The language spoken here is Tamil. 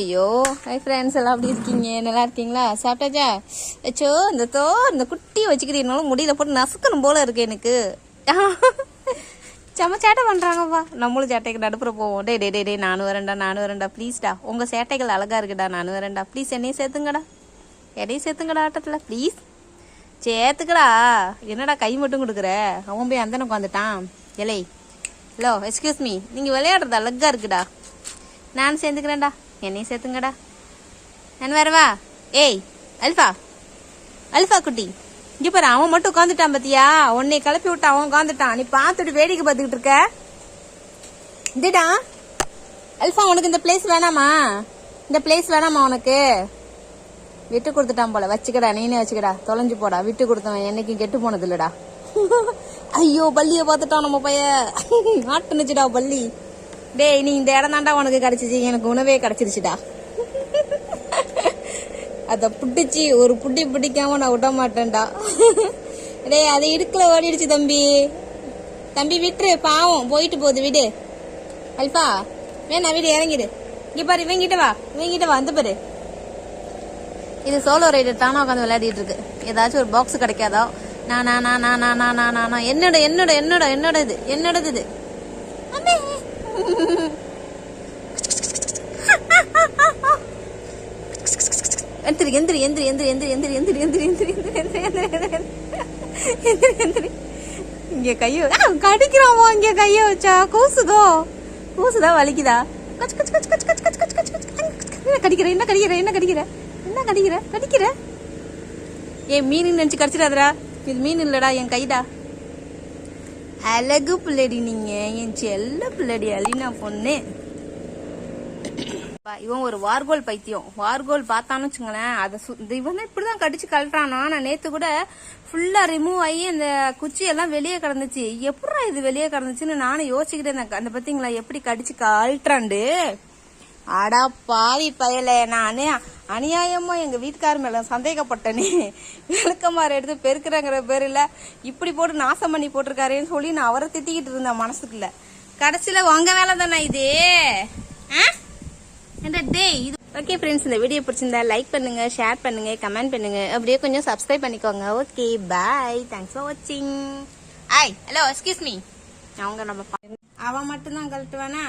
ஐயோ ஹை ஃப்ரெண்ட்ஸ் எல்லாம் அப்படி இருக்கீங்க? நல்லா இருக்கீங்களா? சாப்பிட்டாச்சா? அச்சோ இந்த தோ இந்த குட்டியை வச்சுக்கிறீங்கனாலும் முடியல போட்டு நசுக்கணும் போல இருக்கு எனக்கு. செம்ம சேட்டை பண்ணுறாங்கப்பா நம்மளும் சேட்டைக்கு நடுப்புற போவோம். டே டே டே டே நானும் வரேன்டா நானும் வரேன்டா ப்ளீஸ்டா உங்கள் சேட்டைகள் அழகாக இருக்குடா நானும் வரேன்டா. ப்ளீஸ் என்னையும் சேர்த்துங்கடா. என்னையும் சேர்த்துங்கடா ஆட்டத்தில் ப்ளீஸ் சேர்த்துக்கடா. என்னடா கை மட்டும் கொடுக்குற? அவன் போய் அந்தன உட்காந்துட்டான் எலை ஹலோ எக்ஸ்கியூஸ் மீ நீங்கள் விளையாடுறது அழகா இருக்குடா. நான் சேர்ந்துக்கிறேன்டா. என்னையும் சேர்த்துங்கடா. நான் வரவா ஏய் அல்ஃபா. அல்ஃபா குட்டி. இங்க பாரு அவன் மட்டும் உட்காந்துட்டான் பத்தியா? உன்னை கிளப்பி விட்டு அவன் உட்காந்துட்டான் நீ பார்த்துட்டு வேடிக்கை பார்த்துக்கிட்டு இருக்க. இதுடா அல்ஃபா உனக்கு இந்த பிளேஸ் வேணாமா? இந்த பிளேஸ் வேணாமா உனக்கு? விட்டு கொடுத்துட்டான் போல. வச்சுக்கடா நீனே வச்சுக்கடா. தொலைஞ்சு போடா. விட்டு கொடுத்தவன் என்னைக்கும் கெட்டு போனது இல்லடா ஐயோ பள்ளிய பார்த்துட்டான் நம்ம பைய ஆட்டுனுச்சுடா பள்ளி. டேய் நீ இந்த இடம் தாண்டா உனக்கு கிடச்சிச்சு. எனக்கு உணவே கிடச்சிருச்சுடா. அதை பிடிச்சி ஒரு புட்டி பிடிக்காம நான் விட மாட்டேன்டா. டேய் அது இடுக்கில் ஓடிடுச்சு தம்பி. தம்பி விட்டுரு பாவம். போயிட்டு போகுது வீடு. அல்பா வேணா வீடு இறங்கிடு. இங்கே பாரு இவங்கிட்ட வா. இவங்கிட்ட வா வந்து பாரு. இது சோலோ ரைடர் தானே உட்காந்து விளையாடிட்டு இருக்கு. ஏதாச்சும் ஒரு பாக்ஸ் கிடைக்காதோ? நானா நான் நான் நான் நான் நான் நான் என்னோட என்னோட என்னோட என்னோட இது. என்னோடது இது. எந்திரி எந்திரி எந்திரி எந்திரி எந்திரி எந்திரி எந்திரி எந்திரி எந்திரி எந்திரி எந்திரி எந்திரி எந்திரி எந்திரி கையை கைய இங்கே கையை வச்சா கூசுதோ கூசுதா வலிக்குதா கச்சு கச்சு கச்சு கச்சு கச்சு கச்சு கச்சு கச்சு என்ன கடிக்கிற என்ன கடிக்கிற என்ன கடிக்கிற என்ன கடிக்கிற கடிக்கிற ஏன் மீன் நினைச்சு கடிச்சிடாதடா இது மீன் இல்லடா என் கைடா அழகு பிள்ளடி நீங்க. என் செல்ல பிள்ளடி அலினா பொண்ணு. இவன் ஒரு வார்கோல் பைத்தியம். வார்கோல் பார்த்தான்னு வச்சுங்களேன் அதை சு- இவன் தான் இப்படிதான் கடிச்சு கழட்டானா நான் நேத்து கூட ஃபுல்லா ரிமூவ் ஆகி அந்த குச்சி எல்லாம் வெளியே கிடந்துச்சு. எப்படா இது வெளியே கிடந்துச்சுன்னு நானும் யோசிச்சுக்கிட்டே இருந்தேன். அந்த பத்திங்களா எப்படி கடிச்சு கழட்டாண்டு அடா பாவி பயல நானே அநியாயமா எங்க வீட்டுக்கார மேல சந்தேகப்பட்டனே விளக்கமாறு எடுத்து பெருக்குறங்கிற பேருல இப்படி போட்டு நாசம் பண்ணி போட்டிருக்காரேன்னு சொல்லி நான் அவரை திட்டிக்கிட்டு இருந்தேன் மனசுக்குள்ள. கடைசியில உங்க வேலை தானே இது? ஆ? இந்த டேய் இது ஓகே ஃப்ரெண்ட்ஸ் இந்த வீடியோ பிடிச்சிருந்தா லைக் பண்ணுங்க ஷேர் பண்ணுங்க கமெண்ட் பண்ணுங்க. அப்படியே கொஞ்சம் சப்ஸ்கிரைப் பண்ணிக்கோங்க. ஓகே பாய் தேங்க்ஸ் ஃபார் வாட்சிங் ஐ ஹலோ எக்ஸ்கியூஸ் மீ அவங்க நம்ம அவன் மட்டும்தான் கழட்டுவானா?